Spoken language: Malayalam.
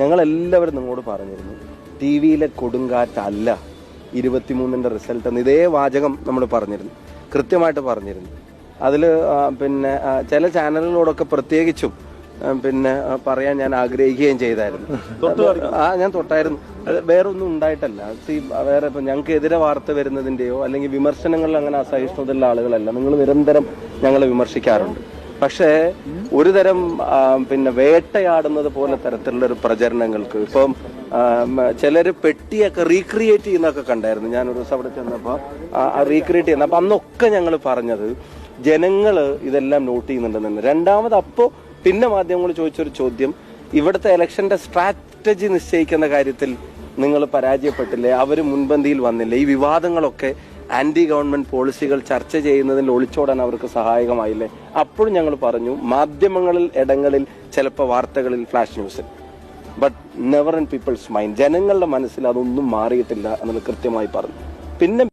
ഞങ്ങൾ എല്ലാവരും നിങ്ങളോട് പറഞ്ഞിരുന്നു ടി വിയിലെ കൊടുങ്കാറ്റല്ല ഇരുപത്തിമൂന്നിന്റെ റിസൾട്ട് എന്ന്. ഇതേ വാചകം നമ്മൾ പറഞ്ഞിരുന്നു കൃത്യമായിട്ട് പറഞ്ഞിരുന്നു. അതിൽ പിന്നെ ചില ചാനലുകളോടൊക്കെ പ്രത്യേകിച്ചും പിന്നെ പറയാൻ ഞാൻ ആഗ്രഹിക്കുകയും ചെയ്തായിരുന്നു. ആ ഞാൻ തൊട്ടായിരുന്നു. വേറൊന്നും വേറെ ഒന്നും ഉണ്ടായിട്ടല്ല വേറെ ഇപ്പം ഞങ്ങൾക്ക് എതിരെ വാർത്ത വരുന്നതിന്റെയോ അല്ലെങ്കിൽ വിമർശനങ്ങളിൽ അങ്ങനെ അസഹിഷ്ണുതയുള്ള ആളുകളല്ല. നിങ്ങൾ നിരന്തരം ഞങ്ങളെ വിമർശിക്കാറുണ്ട്. പക്ഷേ ഒരു തരം പിന്നെ വേട്ടയാടുന്നത് പോലെ തരത്തിലുള്ള ഒരു പ്രചരണങ്ങൾക്ക് ഇപ്പം ചിലര് പെട്ടിയൊക്കെ റീക്രിയേറ്റ് ചെയ്യുന്നൊക്കെ കണ്ടായിരുന്നു. ഞാൻ ഒരു ദിവസം അവിടെ ചെന്നപ്പോ റീക്രിയേറ്റ് ചെയ്യുന്ന അപ്പൊ അന്നൊക്കെ ഞങ്ങൾ പറഞ്ഞത് ജനങ്ങൾ ഇതെല്ലാം നോട്ട് ചെയ്യുന്നുണ്ടെന്ന്. രണ്ടാമത് അപ്പോ പിന്നെ മാധ്യമങ്ങൾ ചോദിച്ചൊരു ചോദ്യം ഇവിടുത്തെ ഇലക്ഷന്റെ സ്ട്രാറ്റജി നിശ്ചയിക്കുന്ന കാര്യത്തിൽ നിങ്ങൾ പരാജയപ്പെട്ടില്ലേ? അവർ മുൻപന്തിയിൽ വന്നില്ലേ? ഈ വിവാദങ്ങളൊക്കെ ആന്റി ഗവൺമെന്റ് പോളിസികൾ ചർച്ച ചെയ്യുന്നതിൽ ഒളിച്ചോടാൻ അവർക്ക് സഹായകമായില്ലേ? അപ്പോഴും ഞങ്ങൾ പറഞ്ഞു മാധ്യമങ്ങളിൽ ഇടങ്ങളിൽ ചിലപ്പോൾ വാർത്തകളിൽ ഫ്ലാഷ് ന്യൂസിൽ but never in people's mind ജനങ്ങളുടെ മനസ്സിൽ അതൊന്നും മാറിയിട്ടില്ല എന്നുള്ളത് കൃത്യമായി പറഞ്ഞു. പിന്നെ